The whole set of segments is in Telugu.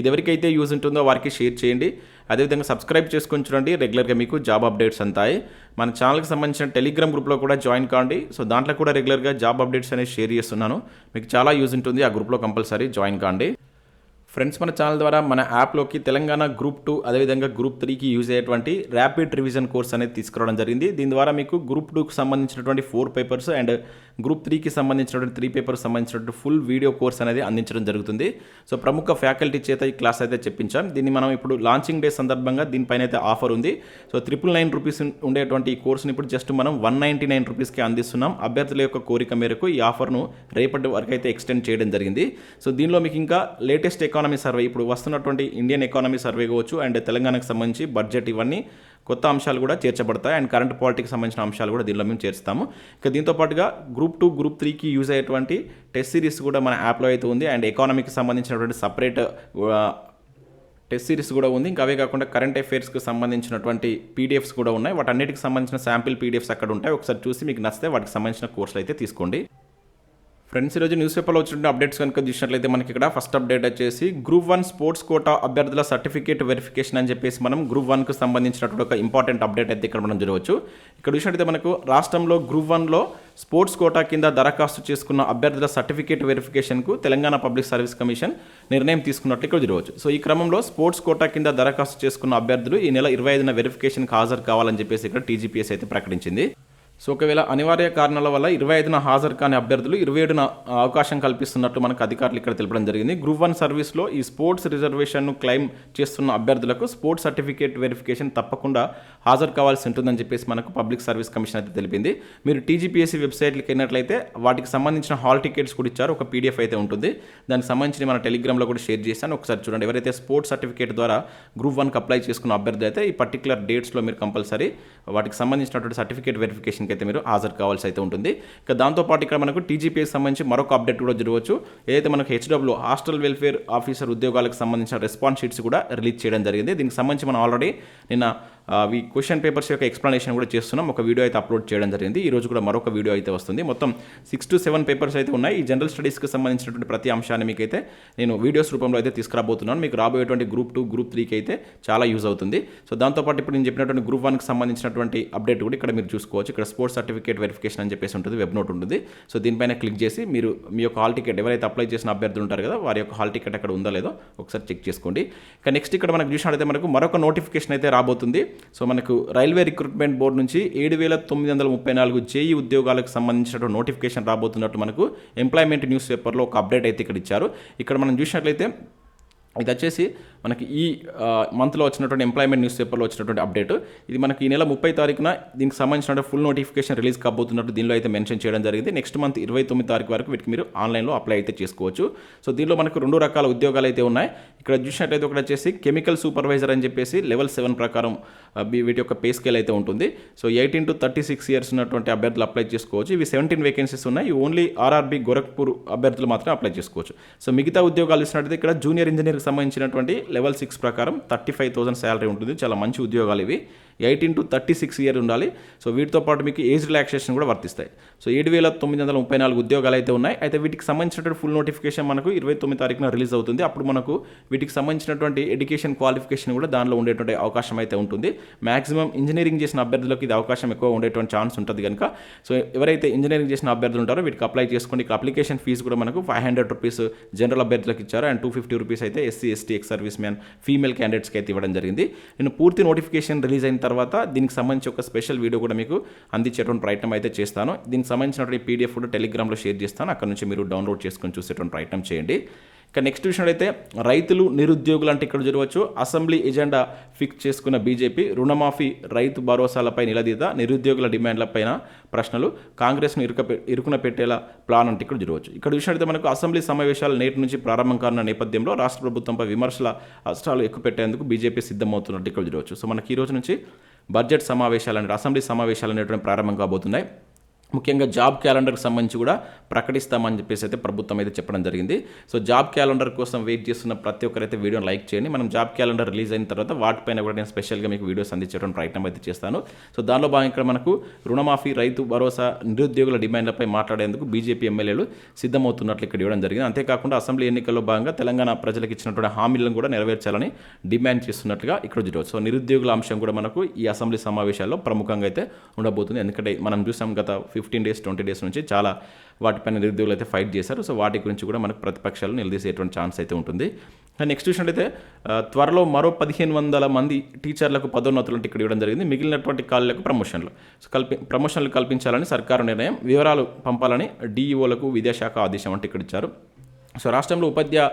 ఇది ఎవరికైతే యూజ్ ఉంటుందో వారికి షేర్ చేయండి. అదేవిధంగా సబ్స్క్రైబ్ చేసుకొని చూడండి. రెగ్యులర్గా మీకు జాబ్ అప్డేట్స్ అంతాయి. మన ఛానల్కి సంబంధించిన టెలిగ్రామ్ గ్రూప్లో కూడా జాయిన్ కాండి. సో దాంట్లో కూడా రెగ్యులర్గా జాబ్ అప్డేట్స్ అనేది షేర్ చేస్తున్నాను. మీకు చాలా యూజ్ ఉంటుంది. ఆ గ్రూప్లో కంపల్సరీ జాయిన్ కాండి. ఫ్రెండ్స్ మన ఛానల్ ద్వారా మన యాప్లోకి తెలంగాణ గ్రూప్ టూ అదేవిధంగా గ్రూప్ త్రీకి యూజ్ అయ్యేటువంటి ర్యాపిడ్ రివిజన్ కోర్స్ అనేది తీసుకురావడం జరిగింది. దీని ద్వారా మీకు గ్రూప్ టూకి సంబంధించినటువంటి ఫోర్ పేపర్స్ అండ్ గ్రూప్ త్రీకి సంబంధించినటువంటి త్రీ పేపర్స్ సంబంధించినటువంటి ఫుల్ వీడియో కోర్స్ అనేది అందించడం జరుగుతుంది. సో ప్రముఖ ఫ్యాకల్టీ చేత ఈ క్లాస్ అయితే చెప్పించాం. దీన్ని మనం ఇప్పుడు లాంచింగ్ డే సందర్భంగా దీనిపైన అయితే ఆఫర్ ఉంది. సో త్రిపుల్ నైన్ రూపీస్ ఉండేటువంటి ఈ కోర్సుని ఇప్పుడు జస్ట్ మనం వన్ నైంటీ నైన్ రూపీస్కి అందిస్తున్నాం. అభ్యర్థుల యొక్క కోరిక మేరకు ఈ ఆఫర్ను రేపటి వరకు అయితే ఎక్స్టెండ్ చేయడం జరిగింది. సో దీనిలో మీకు ఇంకా లేటెస్ట్ ఎకానమీ సర్వే ఇప్పుడు వస్తున్నటువంటి ఇండియన్ ఎకానమీ సర్వే కావచ్చు అండ్ తెలంగాణకు సంబంధించి బడ్జెట్ ఇవన్నీ కొత్త అంశాలు కూడా చేర్చబడతాయి. అండ్ కరెంట్ పాలిటిక్స్ సంబంధించిన అంశాలు కూడా దీనిలో మేము చేరుస్తాము ఇక దీంతో పాటుగా గ్రూప్ టూ గ్రూప్ త్రీకి యూజ్ అయ్యేటువంటి టెస్ట్ సిరీస్ కూడా మన యాప్లో అయితే ఉంది. అండ్ ఎకానమీకి సంబంధించినటువంటి సపరేట్ టెస్ట్ సిరీస్ కూడా ఉంది. ఇంకా అవే కాకుండా కరెంట్ అఫైర్స్కి సంబంధించినటువంటి పీడిఎఫ్స్ కూడా ఉన్నాయి. వాటన్నిటికి సంబంధించిన శాంపిల్ పీడిఎఫ్స్ అక్కడ ఉంటాయి. ఒకసారి చూసి మీకు నచ్చితే వాటికి సంబంధించిన కోర్సులు అయితే తీసుకోండి. ఫ్రెండ్స్ ఈరోజు న్యూస్ పేపర్లో వచ్చిన అప్డేట్స్ కనుక చూసినట్లయితే మనకి ఇక్కడ ఫస్ట్ అప్డేట్ వచ్చేసి గ్రూప్ వన్ స్పోర్ట్స్ కోటా అభ్యర్థుల సర్టిఫికేట్ వెరిఫికేషన్ అని చెప్పేసి మనం గ్రూప్ వన్కు సంబంధించినటువంటి ఒక ఇంపార్టెంట్ అప్డేట్ అయితే ఇక్కడ మనం చూడవచ్చు. ఇక్కడ చూసినట్లయితే మనకు రాష్ట్రంలో గ్రూప్ వన్లో స్పోర్ట్స్ కోటా కింద దరఖాస్తు చేసుకున్న అభ్యర్థుల సర్టిఫికేట్ వెరిఫికేషన్కు తెలంగాణ పబ్లిక్ సర్వీస్ కమిషన్ నిర్ణయం తీసుకున్నట్లు ఇక్కడ చూడవచ్చు. సో ఈ క్రమంలో స్పోర్ట్స్ కోటా కింద దరఖాస్తు చేసుకున్న అభ్యర్థులు ఈ నెల ఇరవై ఐదున వెరిఫికేషన్కి హాజరు కావాలని చెప్పేసి ఇక్కడ టీజీపీఎస్ అయితే ప్రకటించింది. సో ఒకవేళ అనివార్య కారణాల వల్ల ఇరవై ఐదున హాజరు కాని అభ్యర్థులు ఇరవై ఏడున అవకాశం కల్పిస్తున్నట్టు మనకు అధికారులు ఇక్కడ తెలపడం జరిగింది. గ్రూప్ వన్ సర్వీస్లో ఈ స్పోర్ట్స్ రిజర్వేషన్ను క్లెయిమ్ చేస్తున్న అభ్యర్థులకు స్పోర్ట్స్ సర్టిఫికేట్ వెరిఫికేషన్ తప్పకుండా హాజరు కావాల్సి ఉంటుందని చెప్పేసి మనకు పబ్లిక్ సర్వీస్ కమిషన్ అయితే తెలిపింది. మీరు టీజీపీఎస్సీ వెబ్సైట్కి వెళ్ళినట్లయితే వాటికి సంబంధించిన హాల్ టికెట్స్ కూడా ఇచ్చారు. ఒక పీడిఎఫ్ అయితే ఉంటుంది. దానికి సంబంధించి మన టెలిగ్రామ్లో కూడా షేర్ చేశాను. ఒకసారి చూడండి. ఎవరైతే స్పోర్ట్స్ సర్టిఫికేట్ ద్వారా గ్రూప్ వన్కి అప్లై చేసుకున్న అభ్యర్థి అయితే ఈ పర్టికులర్ డేట్స్లో మీరు కంపల్సరీ వాటికి సంబంధించినటువంటి సర్టిఫికేట్ వెరిఫికేషన్ వెరిఫికేషన్కి అయితే మీరు హాజరు కావాల్సి అయితే ఉంటుంది. ఇక దాంతోపాటు ఇక్కడ మనకు టీజీపీఎస్ సంబంధించి మరొక అప్డేట్ కూడా జరగవచ్చు. ఏదైతే మనకు హెచ్డబ్ల్యూ హాస్టల్ వెల్ఫేర్ ఆఫీసర్ ఉద్యోగాలకు సంబంధించిన రెస్పాన్స్ షీట్స్ కూడా రిలీజ్ చేయడం జరిగింది. దీనికి సంబంధించి మనం ఆల్రెడీ నిన్న ఈ క్వశ్చన్ పేపర్స్ యొక్క ఎక్స్ప్లెనేషన్ కూడా చేస్తున్నాం. ఒక వీడియో అయితే అప్లోడ్ చేయడం జరిగింది. ఈ రోజు కూడా మరొక వీడియో అయితే వస్తుంది. మొత్తం సిక్స్ టు సెవెన్ పేపర్స్ అయితే ఉన్నాయి. ఈ జనరల్ స్టడీస్కి సంబంధించినటువంటి ప్రతి అంశాన్ని మీకు అయితే నేను వీడియోస్ రూపంలో అయితే తీసుకురాబోతున్నాను. మీకు రాబోయేటువంటి గ్రూప్ టూ గ్రూప్ త్రీకి అయితే చాలా యూజ్ అవుతుంది. సో దాంతోపాటు ఇప్పుడు నేను చెప్పినటువంటి గ్రూప్ వన్కి సంబంధించినటువంటి అప్డేట్ కూడా ఇక్కడ మీరు చూసుకోవచ్చు. ఇక్కడ స్పోర్ట్స్ సర్టిఫికేట్ వెరిఫికేషన్ అని చెప్పేసి ఉంటుంది. వెబ్ నోట్ ఉంటుంది. సో దీనిపైన క్లిక్ చేసి మీరు మీ యొక్క హాల్ టికెట్ ఎవరైతే అప్లై చేసిన అభ్యర్థులు ఉంటారు కదా వారి యొక్క హాల్ టికెట్ అక్కడ ఉందా లేదో ఒకసారి చెక్ చేసుకోండి. ఇక నెక్స్ట్ ఇక్కడ మనకు చూసినట్లయితే మనకు మరొక నోటిఫికేషన్ అయితే రాబోతుంది. సో మనకు రైల్వే రిక్రూట్మెంట్ బోర్డు నుంచి ఏడు వేల తొమ్మిది వందల ముప్పై నాలుగు జేఈ ఉద్యోగాలకు సంబంధించినటువంటి నోటిఫికేషన్ రాబోతున్నట్టు మనకు ఎంప్లాయ్మెంట్ న్యూస్ పేపర్లో ఒక అప్డేట్ అయితే ఇక్కడ ఇచ్చారు. ఇక్కడ మనం చూసినట్లయితే ఇది వచ్చేసి మనకి ఈ మంత్లో వచ్చినటువంటి ఎంప్లాయ్మెంట్ న్యూస్ పేపర్లో వచ్చినటువంటి అప్డేట్ ఇది మనకి ఈ నెల ముప్పై తారీఖున దీనికి సంబంధించిన ఫుల్ నోటిఫికేషన్ రిలీజ్ కాబోతున్నట్టు దీనిలో అయితే మెన్షన్ చేయడం జరిగింది. నెక్స్ట్ మంత్ ఇరవై తొమ్మిది తారీఖు వరకు వీటికి మీరు ఆన్లైన్లో అప్లై అయితే చేసుకోవచ్చు. సో దీనిలో మనకు రెండు రకాల ఉద్యోగాలు అయితే ఉన్నాయి. ఇక్కడ చూసినట్లయితే ఒకటి వచ్చేసి కెమికల్ సూపర్వైజర్ అని చెప్పేసి లెవెల్ సెవెన్ ప్రకారం వీటి యొక్క పే స్కేల్ అయితే ఉంటుంది. So eighteen to thirty six years ఉన్నటువంటి అభ్యర్థులు అప్లై చేసుకోవచ్చు. ఇవి సెవెంటీన్ వేకెన్సీస్ ఉన్నాయి. ఓన్లీ ఆర్ఆర్బీ గోరఖ్పూర్ అభ్యర్థులు మాత్రం అప్లై చేసుకోవచ్చు. సో మిగతా ఉద్యోగాలు ఇచ్చినట్టయితే ఇక్కడ జూనియర్ ఇంజనీర్కి సంబంధించినటువంటి లెవెల్ సిక్స్ ప్రకారం థర్టీ ఫైవ్ థౌసండ్ శాలరీ ఉంటుంది. చాలా మంచి ఉద్యోగాలు ఇవి. Eighteen to thirty six year ఉండాలి. సో వీటితో పాటు మీకు ఏజ్ రిలాక్సేషన్ కూడా వర్తిస్తాయి. సో ఏడు వేల తొమ్మిది వందల ముప్పై నాలుగు ఉద్యోగాలు అయితే ఉన్నాయి. అయితే వీటికి సంబంధించినటువంటి ఫుల్ నోటిఫికేషన్ మనకు ఇరవై తొమ్మిది తారీఖున రిలీజ్ అవుతుంది. అప్పుడు మనకు వీటికి సంబంధించినటువంటి ఎడ్యుకేషన్ క్వాలిఫికేషన్ కూడా దానిలో ఉండేటువంటి అవకాశం అయితే ఉంటుంది. మాక్సిమం ఇంజనీరింగ్ చేసిన అభ్యర్థులకు ఇది అవకాశం ఎక్కువ ఉండేటువంటి ఛాన్స్ ఉంటుంది కనుక సో ఎవరైతే ఇంజనీరింగ్ చేసిన అభ్యర్థులు ఉంటారో వీటికి అప్లై చేసుకోండి. ఇక్కడ అప్లికేషన్ ఫీజు కూడా మనకు ఫైవ్ హండ్రెడ్ రూపీస్ జనరల్ అభ్యర్థులకు ఇచ్చారు. అండ్ టూ ఫిఫ్టీ రూపీస్ అయితే SC ST ex serviceman female క్యాండిడేట్స్కి అయితే ఇవ్వడం జరిగింది. నేను పూర్తి నోటిఫికేషన్ రిలీజ్ అయిన తర్వాత దీనికి సంబంధించి ఒక స్పెషల్ వీడియో కూడా మీకు అందించేటువంటి ప్రయత్నం అయితే చేస్తాను. దీనికి సంబంధించినటువంటి పీడిఎఫ్ కూడా టెలిగ్రామ్లో షేర్ చేస్తాను. అక్కడ నుంచి మీరు డౌన్లోడ్ చేసుకొని చూసేటువంటి ప్రయత్నం చేయండి. ఇక నెక్స్ట్ విషయం అయితే రైతులు నిరుద్యోగులు అంటే ఇక్కడ చూడవచ్చు. అసెంబ్లీ ఎజెండా ఫిక్స్ చేసుకున్న బీజేపీ రుణమాఫీ రైతు భరోసాలపై నిలదీత నిరుద్యోగుల డిమాండ్లపైన ప్రశ్నలు. కాంగ్రెస్ను ఇరుక ఇరుకున పెట్టేలా ప్లాన్ అంటే ఇక్కడ చూడవచ్చు. ఇక్కడ చూసినట్లయితే మనకు అసెంబ్లీ సమావేశాలు నేటి నుంచి ప్రారంభం కానున్న నేపథ్యంలో రాష్ట్ర ప్రభుత్వంపై విమర్శల అష్టాలు ఎక్కువ పెట్టేందుకు బీజేపీ సిద్ధమవుతున్నట్టు ఇక్కడ చూడవచ్చు. సో మనకి ఈ రోజు నుంచి బడ్జెట్ సమావేశాలు అసెంబ్లీ సమావేశాలు అనేటువంటి ప్రారంభం కాబోతున్నాయి. ముఖ్యంగా జాబ్ క్యాలెండర్కి సంబంధించి కూడా ప్రకటిస్తామని చెప్పేసి అయితే ప్రభుత్వం అయితే చెప్పడం జరిగింది. సో జాబ్ క్యాలెండర్ కోసం వెయిట్ చేస్తున్న ప్రతి ఒక్కరైతే వీడియోని లైక్ చేయండి. మనం జాబ్ క్యాలెండర్ రిలీజ్ అయిన తర్వాత వాటిపైన కూడా నేను స్పెషల్గా మీకు వీడియోస్ అందించడం ప్రయత్నం అయితే చేస్తాను. సో దానిలో భాగంగా ఇక్కడ మనకు రుణమాఫీ రైతు భరోసా నిరుద్యోగుల డిమాండ్లపై మాట్లాడేందుకు బీజేపీ ఎమ్మెల్యేలు సిద్ధమవుతున్నట్లు ఇక్కడ ఇవ్వడం జరిగింది. అంతేకాకుండా అసెంబ్లీ ఎన్నికల్లో భాగంగా తెలంగాణ ప్రజలకు ఇచ్చినటువంటి హామీలను కూడా నెరవేర్చాలని డిమాండ్ చేస్తున్నట్లుగా ఇక్కడ చూడవచ్చు సో నిరుద్యోగుల అంశం కూడా మనకు ఈ అసెంబ్లీ సమావేశాల్లో ప్రముఖంగా అయితే ఉండబోతుంది. ఎందుకంటే మనం చూసాం గత ఫిఫ్టీన్ డేస్ ట్వంటీ డేస్ నుంచి చాలా వాటిపైన నిరుద్యోగులు అయితే ఫైట్ చేశారు. సో వాటి గురించి కూడా మనకు ప్రతిపక్షాలు నిలదీసేటువంటి ఛాన్స్ అయితే ఉంటుంది. నెక్స్ట్ చూసినట్లయితే త్వరలో మరో పదిహేను వందల మంది టీచర్లకు పదోన్నతులు ఇక్కడ ఇవ్వడం జరిగింది. మిగిలినటువంటి ఖాళీలకు ప్రమోషన్లు సో కల్పి ప్రమోషన్లు కల్పించాలని సర్కారు నిర్ణయం వివరాలు పంపాలని డీఈఓలకు విద్యాశాఖ ఆదేశం అంటే ఇక్కడ ఇచ్చారు. సో రాష్ట్రంలో ఉపాధ్యాయ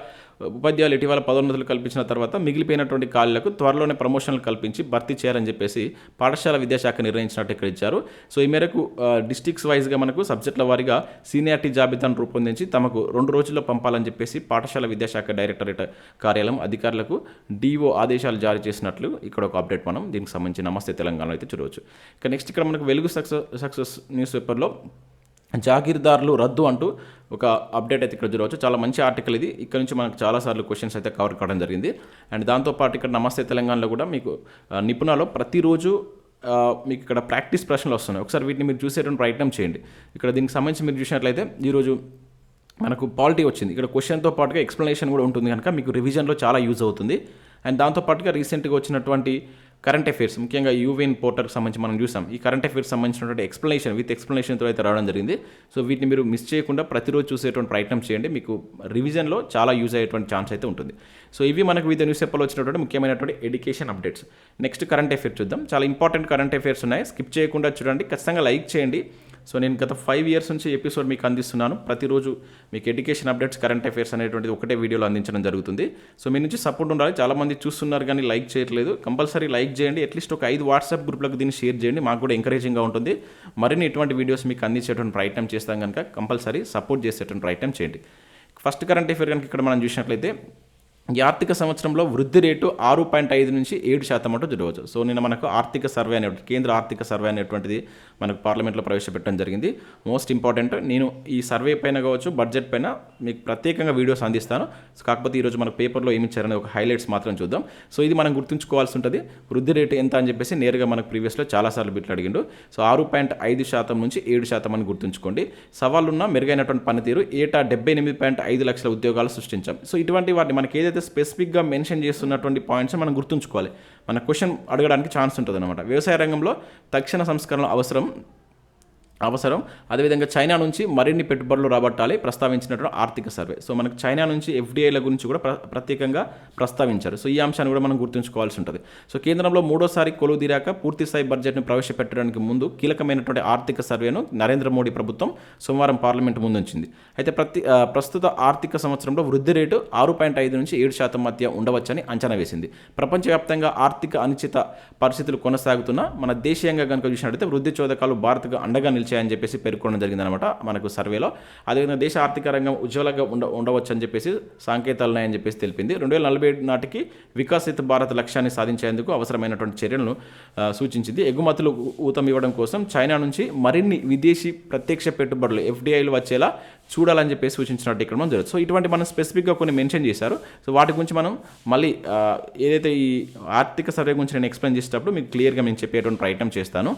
ఉపాధ్యాయులు ఇటీవల పదోన్నతులు కల్పించిన తర్వాత మిగిలిపోయినటువంటి ఖాళీలకు త్వరలోనే ప్రమోషన్లు కల్పించి భర్తీ చేయాలని చెప్పేసి పాఠశాల విద్యాశాఖ నిర్ణయించినట్టు ఇక్కడ ఇచ్చారు. సో ఈ మేరకు డిస్టిక్స్ వైజ్గా మనకు సబ్జెక్టుల వారీగా సీనియారిటీ జాబితాను రూపొందించి తమకు రెండు రోజుల్లో పంపాలని చెప్పేసి పాఠశాల విద్యాశాఖ డైరెక్టరేట్ కార్యాలయం అధికారులకు డిఓ ఆదేశాలు జారీ చేసినట్లు ఇక్కడ ఒక అప్డేట్ మనం దీనికి సంబంధించి నమస్తే తెలంగాణలో అయితే చూడవచ్చు. ఇక నెక్స్ట్ ఇక్కడ మనకు వెలుగు సక్సెస్ సక్సెస్ న్యూస్ పేపర్లో జాగీర్దార్లు రద్దు అంటూ ఒక అప్డేట్ అయితే ఇక్కడ చూడవచ్చు చాలా మంచి ఆర్టికల్ ఇది. ఇక్కడ నుంచి మనకు చాలాసార్లు క్వశ్చన్స్ అయితే కవర్ కావడం జరిగింది. అండ్ దాంతోపాటు ఇక్కడ నమస్తే తెలంగాణలో కూడా మీకు ఆ, నిపుణాలు ప్రతిరోజు మీకు ఇక్కడ ప్రాక్టీస్ ప్రశ్నలు వస్తున్నాయి. ఒకసారి వీటిని మీరు చూసేటువంటి ప్రయత్నం చేయండి. ఇక్కడ దీనికి సంబంధించి మీరు చూసినట్లయితే ఈరోజు మనకు పాలిటీ వచ్చింది. ఇక్కడ క్వశ్చన్తో పాటుగా ఎక్స్ప్లెనేషన్ కూడా ఉంటుంది కనుక మీకు రివిజన్లో చాలా యూజ్ అవుతుంది. అండ్ దాంతోపాటుగా రీసెంట్గా వచ్చినటువంటి కరెంట్ అఫైర్స్ ముఖ్యంగా యూవిన్ పోర్టర్కి సంబంధించి మనం చూసాం. ఈ కరెంట్ అఫైర్స్ సంబంధించినటువంటి ఎక్స్ప్లెనేషన్ విత్ ఎక్స్ప్లెనేషన్తో అయితే రావడం జరిగింది. సో వీటిని మీరు మిస్ చేయకుండా ప్రతిరోజు చూసేటువంటి ప్రయత్నం చేయండి. మీకు రివిజన్లో చాలా యూజ్ అయ్యేటువంటి ఛాన్స్ అయితే ఉంటుంది. సో ఇవి మనకు వివిధ న్యూస్ పేపర్లో వచ్చినటువంటి ముఖ్యమైనటువంటి education updates next current affairs చూద్దాం. చాలా ఇంపార్టెంట్ కరెంట్ అఫేర్స్ ఉన్నాయి. స్కిప్ చేయకుండా చూడండి. ఖచ్చితంగా లైక్ చేయండి. సో నేను గత ఫైవ్ ఇయర్స్ నుంచి ఎపిసోడ్ మీకు అందిస్తున్నాను. ప్రతిరోజు మీకు ఎడ్యుకేషన్ అప్డేట్స్ కరెంట్ అఫేర్స్ అనేటువంటిది ఒకటే వీడియోలో అందించడం జరుగుతుంది. సో మీ నుంచి సపోర్ట్ ఉండాలి. చాలామంది చూస్తున్నారు కానీ లైక్ చేయట్లేదు. కంపల్సరీ లైక్ చేయండి. అట్లీస్ట్ ఒక ఐదు వాట్సాప్ గ్రూప్లకు దీన్ని షేర్ చేయండి. మాకు కూడా ఎంకరేజింగ్గా ఉంటుంది. మరిన్ని ఇటువంటి వీడియోస్ మీకు అందించేటువంటి ప్రయత్నం చేస్తాం కనుక కంపల్సరీ సపోర్ట్ చేసేటువంటి ప్రయత్నం చేయండి. ఫస్ట్ కరెంట్ అఫేర్ కనుక ఇక్కడ మనం చూసినట్లయితే ఈ ఆర్థిక సంవత్సరంలో వృద్ధి రేటు ఆరు పాయింట్ ఐదు నుంచి ఏడు శాతం అంటూ చూడవచ్చు. సో నిన్న మనకు ఆర్థిక సర్వే అనేటువంటి కేంద్ర ఆర్థిక సర్వే అనేటువంటిది మనకు పార్లమెంట్లో ప్రవేశపెట్టడం జరిగింది. మోస్ట్ ఇంపార్టెంట్ నేను ఈ సర్వే పైన కావచ్చు బడ్జెట్ పైన మీకు ప్రత్యేకంగా వీడియోస్ అందిస్తాను. సో కాకపోతే ఈరోజు మనకు పేపర్లో ఏమి ఇచ్చారనే ఒక హైలైట్స్ మాత్రం చూద్దాం. సో ఇది మనం గుర్తుంచుకోవాల్సి ఉంటుంది. వృద్ధి రేటు ఎంత అని చెప్పేసి నేరుగా మనకు ప్రీవియస్లో చాలాసార్లు బిట్లు అడిగిండు. సో ఆరు పాయింట్ ఐదు శాతం నుంచి ఏడు శాతం అని గుర్తుంచుకోండి. సవాళ్ళున్న మెరుగైనటువంటి పనితీరు ఏటా డెబ్బై ఎనిమిది పాయింట్ ఐదు లక్షల ఉద్యోగాలు సృష్టించాం. సో ఇటువంటి వాటిని మనకి ఏదైతే స్పెసిఫిక్గా మెన్షన్ చేస్తున్నటువంటి పాయింట్స్ మనం గుర్తుంచుకోవాలి. మన క్వశ్చన్ అడగడానికి ఛాన్స్ ఉంటుంది అనమాట వ్యవసాయ రంగంలో తక్షణ సంస్కరణ అవసరం. అవసరం. అదేవిధంగా చైనా నుంచి మరిన్ని పెట్టుబడులు రాబట్టాలి ప్రస్తావించినటువంటి ఆర్థిక సర్వే. సో మనకు చైనా నుంచి ఎఫ్డీఐల గురించి కూడా ప్ర- ప్రత్యేకంగా ప్రస్తావించారు. సో ఈ అంశాన్ని కూడా మనం గుర్తుంచుకోవాల్సి ఉంటుంది. సో కేంద్రంలో మూడోసారి కొలువు తీరాక పూర్తి స్థాయి బడ్జెట్ను ప్రవేశపెట్టడానికి ముందు కీలకమైనటువంటి ఆర్థిక సర్వేను నరేంద్ర మోడీ ప్రభుత్వం సోమవారం పార్లమెంట్ ముందుంచింది. అయితే ప్రతి ప్రస్తుత ఆర్థిక సంవత్సరంలో వృద్ధి రేటు ఆరు పాయింట్ ఐదు నుంచి ఏడు శాతం మధ్య ఉండవచ్చని అంచనా వేసింది. ప్రపంచవ్యాప్తంగా ఆర్థిక అనిశ్చిత పరిస్థితులు కొనసాగుతున్న మన దేశీయంగా కనుక చూసినట్లయితే వృద్ధి చోదకాలు భారత్కు అండగా అని చెప్పేసి పేర్కొనడం జరిగిందనమాట మనకు సర్వేలో. అదేవిధంగా దేశ ఆర్థిక రంగం ఉజ్వలంగా ఉండ ఉండవచ్చని చెప్పేసి సంకేతాలు ఉన్నాయని చెప్పేసి తెలిపింది. రెండు వేల నలభై ఏడు నాటికి వికసిత భారత్ లక్ష్యాన్ని సాధించేందుకు అవసరమైనటువంటి చర్యలను సూచించింది. ఎగుమతులు ఊతం ఇవ్వడం కోసం చైనా నుంచి మరిన్ని విదేశీ ప్రత్యక్ష పెట్టుబడులు ఎఫ్డీఐలు వచ్చేలా చూడాలని చెప్పేసి సూచించినట్టు ఇక్కడ మనం జరుగుతుంది. సో ఇటువంటి మనం స్పెసిఫిక్గా కొన్ని మెన్షన్ చేశారు. సో వాటి గురించి మనం మళ్ళీ ఏదైతే ఈ ఆర్థిక సర్వే గురించి నేను ఎక్స్ప్లెయిన్ చేసేటప్పుడు మీకు క్లియర్గా నేను చెప్పేటువంటి ప్రయత్నం చేస్తాను.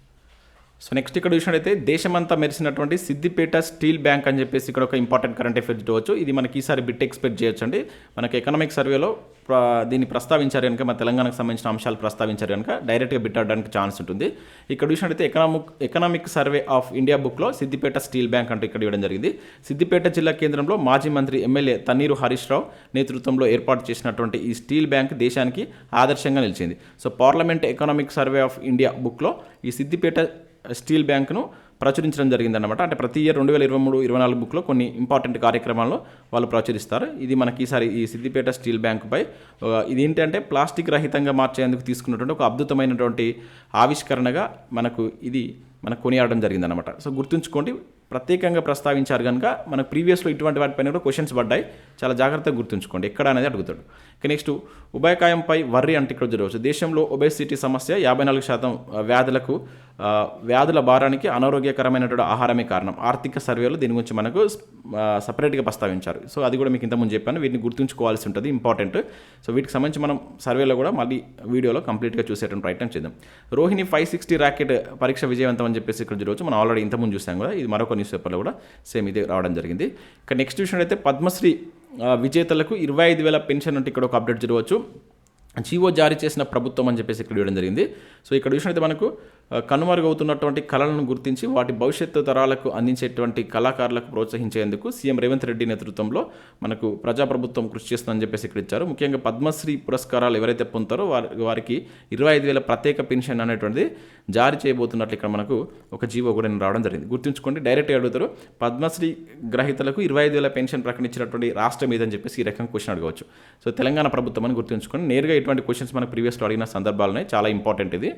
సో నెక్స్ట్ ఇక్కడ చూసినట్టయితే దేశమంతా మెరిసినటువంటి సిద్దిపేట స్టీల్ బ్యాంక్ అని చెప్పేసి ఇక్కడ ఒక ఇంపార్టెంట్ కరెంట్ అఫేర్స్ చూడవచ్చు. ఇది మనకి ఈసారి బిట్ ఎక్స్పెక్ట్ చేయొచ్చు అండి మనకి ఎకనామిక్ సర్వేలో దీన్ని ప్రస్తావించారు కనుక మన తెలంగాణకు సంబంధించిన అంశాలు ప్రస్తావించారు కనుక డైరెక్ట్గా బిట్ ఆడడానికి ఛాన్స్ ఉంటుంది. ఇక్కడ చూసినట్టయితే economic economic survey of India బుక్లో సిద్దిపేట స్టీల్ బ్యాంక్ అంటే ఇక్కడ ఇవ్వడం జరిగింది. సిద్దిపేట జిల్లా కేంద్రంలో మాజీ మంత్రి ఎమ్మెల్యే తన్నీరు హరీష్ రావు నేతృత్వంలో ఏర్పాటు చేసినటువంటి ఈ స్టీల్ బ్యాంక్ దేశానికి ఆదర్శంగా నిలిచింది. So parliament economic survey of India బుక్లో ఈ సిద్దిపేట స్టీల్ బ్యాంక్ను ప్రచురించడం జరిగిందన్నమాట. అంటే ప్రతి ఇయర్ రెండు వేల ఇరవై మూడు ఇరవై నాలుగు బుక్లో కొన్ని ఇంపార్టెంట్ కార్యక్రమాల్లో వాళ్ళు ప్రచురిస్తారు. ఇది మనకి ఈసారి ఈ సిద్దిపేట స్టీల్ బ్యాంకుపై ఇది ఏంటంటే ప్లాస్టిక్ రహితంగా మార్చేందుకు తీసుకున్నటువంటి ఒక అద్భుతమైనటువంటి ఆవిష్కరణగా మనకు ఇది మనకు కొనియాడడం జరిగిందనమాట సో గుర్తుంచుకోండి ప్రత్యేకంగా ప్రస్తావించారు కనుక మనకు ప్రీవియస్లో ఇటువంటి వాటిపైన కూడా క్వశ్చన్స్ పడ్డాయి. చాలా జాగ్రత్తగా గుర్తుంచుకోండి ఎక్కడ అనేది అడుగుతాడు. ఇక నెక్స్ట్ ఉభయకాయంపై వర్రి అంటే ఇక్కడ జరగవచ్చు. దేశంలో ఒబేసిటీ సమస్య యాభై నాలుగు శాతం వ్యాధులకు వ్యాధుల భారానికి అనారోగ్యకరమైనటువంటి ఆహారమే కారణం. ఆర్థిక సర్వేలో దీని గురించి మనకు సపరేట్గా ప్రస్తావించారు. సో అది కూడా మీకు ఇంతకుముందు చెప్పాను. వీటిని గుర్తుంచుకోవాల్సి ఉంటుంది. ఇంపార్టెంట్ సో వీటికి సంబంధించి మనం సర్వేలో కూడా మళ్ళీ వీడియోలో కంప్లీట్గా చూసేటువంటి ప్రయత్నం చేద్దాం. రోహిణి ఫైవ్ సిక్స్టీ ర్యాకెట్ పరీక్ష విజయవంతం అని చెప్పేసి ఇక్కడ చూడవచ్చు మనం ఆల్రెడీ ఇంతకుముందు చూసాం కూడా ఇది మరొక న్యూస్ పేపర్లో కూడా సేమ్ ఇదే రావడం జరిగింది. ఇక నెక్స్ట్ విషయం అయితే పద్మశ్రీ విజేతలకు ఇరవై ఐదు వేల పెన్షన్ అంటే ఇక్కడ ఒక అప్డేట్ జరగవచ్చు జీవో జారీ చేసిన ప్రభుత్వం అని చెప్పేసి ఇక్కడ ఇవ్వడం జరిగింది. సో ఇక్కడ చూసినట్టు మనకు కనుమరుగవుతున్నటువంటి కళలను గుర్తించి వాటి భవిష్యత్తు తరాలకు అందించేటువంటి కళాకారులకు ప్రోత్సహించేందుకు సీఎం రేవంత్ రెడ్డి నేతృత్వంలో మనకు ప్రజాప్రభుత్వం కృషి చేస్తుందని చెప్పేసి ఇక్కడ ఇచ్చారు. ముఖ్యంగా పద్మశ్రీ పురస్కారాలు ఎవరైతే పొందుతారో వారి వారికి ఇరవై ఐదు వేల ప్రత్యేక పెన్షన్ అనేటువంటిది జారీ చేయబోతున్నట్లు ఇక్కడ మనకు ఒక జీవో కూడా నేను రావడం జరిగింది. గుర్తుంచుకోండి డైరెక్ట్గా అడుగుతారు పద్మశ్రీ గ్రహీతలకు ఇరవై ఐదు వేల పెన్షన్ ప్రకటించినటువంటి రాష్ట్రం ఏదని చెప్పేసి ఈ రకంగా క్వశ్చన్ అడగవచ్చు. సో తెలంగాణ ప్రభుత్వం అని గుర్తుంచుకొని నేరుగా ఇటువంటి క్వశ్చన్స్ మనకు ప్రీవియస్లో అడిగిన సందర్భాలు చాలా ఇంపార్టెంట్ ఇది.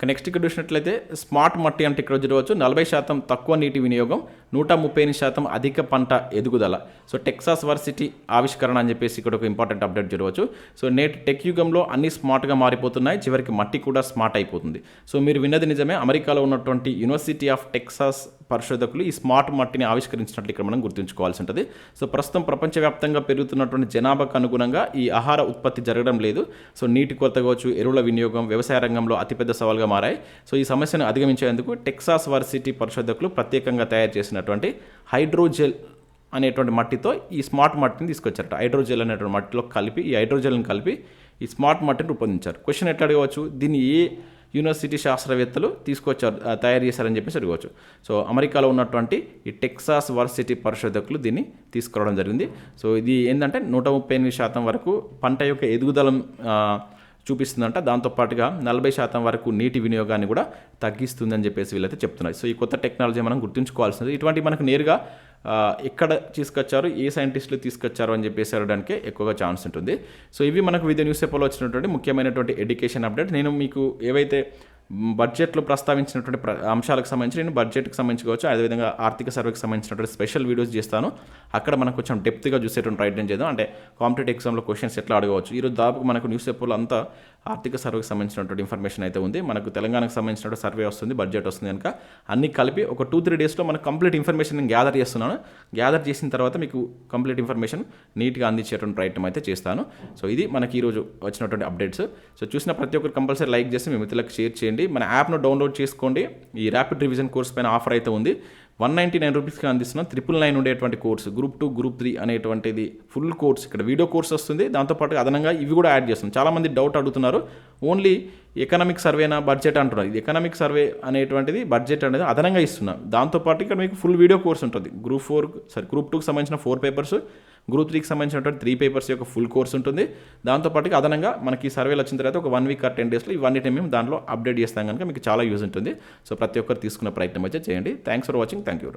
ఇక నెక్స్ట్ ఇక్కడ చూసినట్లయితే స్మార్ట్ మట్టి అంటే ఇక్కడ చూడవచ్చు నలభై శాతం తక్కువ నీటి వినియోగం నూట ముప్పై ఎనిమిది శాతం అధిక పంట ఎదుగుదల. సో టెక్సాస్ వర్సిటీ ఆవిష్కరణ అని చెప్పేసి ఇక్కడ ఒక ఇంపార్టెంట్ అప్డేట్ చూడవచ్చు. సో నేటి టెక్ యుగంలో అన్ని స్మార్ట్గా మారిపోతున్నాయి చివరికి మట్టి కూడా స్మార్ట్ అయిపోతుంది. సో మీరు విన్నది నిజమే అమెరికాలో ఉన్నటువంటి యూనివర్సిటీ ఆఫ్ టెక్సాస్ పరిశోధకులు ఈ స్మార్ట్ మట్టిని ఆవిష్కరించినట్లు ఇక్కడ మనం గుర్తుంచుకోవాల్సి ఉంటుంది. సో ప్రస్తుతం ప్రపంచవ్యాప్తంగా పెరుగుతున్నటువంటి జనాభాకు అనుగుణంగా ఈ ఆహార ఉత్పత్తి జరగడం లేదు. సో నీటి కొరత కావచ్చు ఎరువుల వినియోగం వ్యవసాయ రంగంలో అతిపెద్ద సవాల్గా మారాయి. సో ఈ సమస్యను అధిగమించేందుకు టెక్సాస్ వర్సిటీ పరిశోధకులు ప్రత్యేకంగా తయారు చేసినటువంటి హైడ్రోజెల్ అనేటువంటి మట్టితో ఈ స్మార్ట్ మట్టిని తీసుకొచ్చారట. హైడ్రోజెల్ అనేటువంటి మట్టిలో కలిపి ఈ హైడ్రోజెల్ని కలిపి ఈ స్మార్ట్ మట్టిని రూపొందించారు. క్వశ్చన్ ఎట్లా అడగవచ్చు? దీన్ని ఏ యూనివర్సిటీ శాస్త్రవేత్తలు తీసుకొచ్చారు తయారు చేశారని చెప్పేసి అడగవచ్చు. సో అమెరికాలో ఉన్నటువంటి ఈ టెక్సాస్ వర్సిటీ పరిశోధకులు దీన్ని తీసుకురావడం జరిగింది. సో ఇది ఏంటంటే నూట ముప్పై ఎనిమిది శాతం వరకు పంట యొక్క ఎదుగుదల చూపిస్తుందంట. దాంతోపాటుగా నలభై శాతం వరకు నీటి వినియోగాన్ని కూడా తగ్గిస్తుందని చెప్పేసి వీళ్ళైతే చెప్తున్నారు. సో ఈ కొత్త టెక్నాలజీ మనం గుర్తుంచుకోవాల్సింది ఇటువంటి మనకు నేరుగా ఎక్కడ తీసుకొచ్చారు ఏ సైంటిస్టులు తీసుకొచ్చారు అని చెప్పేసి అడగడానికి ఎక్కువగా ఛాన్స్ ఉంటుంది. సో ఇవి మనకు వివిధ న్యూస్ పేపర్లో వచ్చినటువంటి ముఖ్యమైనటువంటి ఎడ్యుకేషన్ అప్డేట్. నేను మీకు ఏవైతే బడ్జెట్లో ప్రస్తావించినటువంటి ప్ర అంశాలకు సంబంధించి నేను బడ్జెట్కి సంబంధించి కావచ్చు అదేవిధంగా ఆర్థిక సర్వేకి సంబంధించినటువంటి స్పెషల్ వీడియోస్ చేస్తాను. అక్కడ మనకు కొంచెం డెప్త్గా చూసేటువంటి ప్రయత్నం చేద్దాం. అంటే కాంపిటేటివ్ ఎగ్జామ్లో క్వశ్చన్స్ ఎట్లా అడగవచ్చు? ఈరోజు దాదాపు మనకు న్యూస్ పేపర్లు అంతా ఆర్థిక సర్వేకి సంబంధించినటువంటి ఇన్ఫర్మేషన్ అయితే ఉంది. మనకు తెలంగాణకు సంబంధించినటువంటి సర్వే వస్తుంది బడ్జెట్ వస్తుంది కనుక అన్ని కలిపి ఒక టూ త్రీ డేస్లో మనకు కంప్లీట్ ఇన్ఫర్మేషన్ నేను గ్యాదర్ చేస్తున్నాను. గ్యాదర్ చేసిన తర్వాత మీకు కంప్లీట్ ఇన్ఫర్మేషన్ నీట్గా అందించేటువంటి ప్రయత్నం అయితే చేస్తాను. సో ఇది మనకి ఈరోజు వచ్చినటువంటి అప్డేట్స్ సో చూసిన ప్రతి ఒక్కరు కంపల్సరీ లైక్ చేసి మీ మిత్రులకు షేర్ చేయండి. మన యాప్ను డౌన్లోడ్ చేసుకోండి. ఈ ర్యాపిడ్ రివిజన్ కోర్స్ పైన ఆఫర్ అయితే ఉంది. వన్ నైంటీ నైన్ రూపీస్కి అందిస్తున్నాం త్రిపుల్ నైన్ ఉండేటువంటి course group two group three అనేటువంటిది ఫుల్ కోర్స్ ఇక్కడ వీడియో కోర్స్ వస్తుంది. దాంతోపాటు అదనంగా ఇవి కూడా యాడ్ చేస్తున్నాం. చాలామంది డౌట్ అడుగుతున్నారు. ఓన్లీ ఎకనామిక్ సర్వేనా బడ్జెట్ అంటున్నారు. ఇది ఎకనామిక్ సర్వే అనేటువంటిది బడ్జెట్ అనేది అదనంగా ఇస్తున్నాం. దాంతోపాటు ఇక్కడ మీకు ఫుల్ వీడియో కోర్స్ ఉంటుంది. గ్రూప్ ఫోర్ సారీ గ్రూప్ టూకి సంబంధించిన ఫోర్ పేపర్స్ గ్రూప్ త్రీకి సంబంధించినటువంటి త్రీ పేపర్స్ యొక్క ఫుల్ కోర్స్ ఉంటుంది. దాంతోపాటు అదనంగా మనకి ఈ సర్వేలు వచ్చిన తర్వాత ఒక వన్ వీక్ ఆర్ టెన్ డేస్లో ఇవన్నీ మేము దాంట్లో అప్డేట్ చేస్తాం కనుక మీకు చాలా యూజ్ ఉంటుంది. సో ప్రతి ఒక్కరు తీసుకున్న ప్రయత్నం అయితే చేయండి. Thanks for watching thank you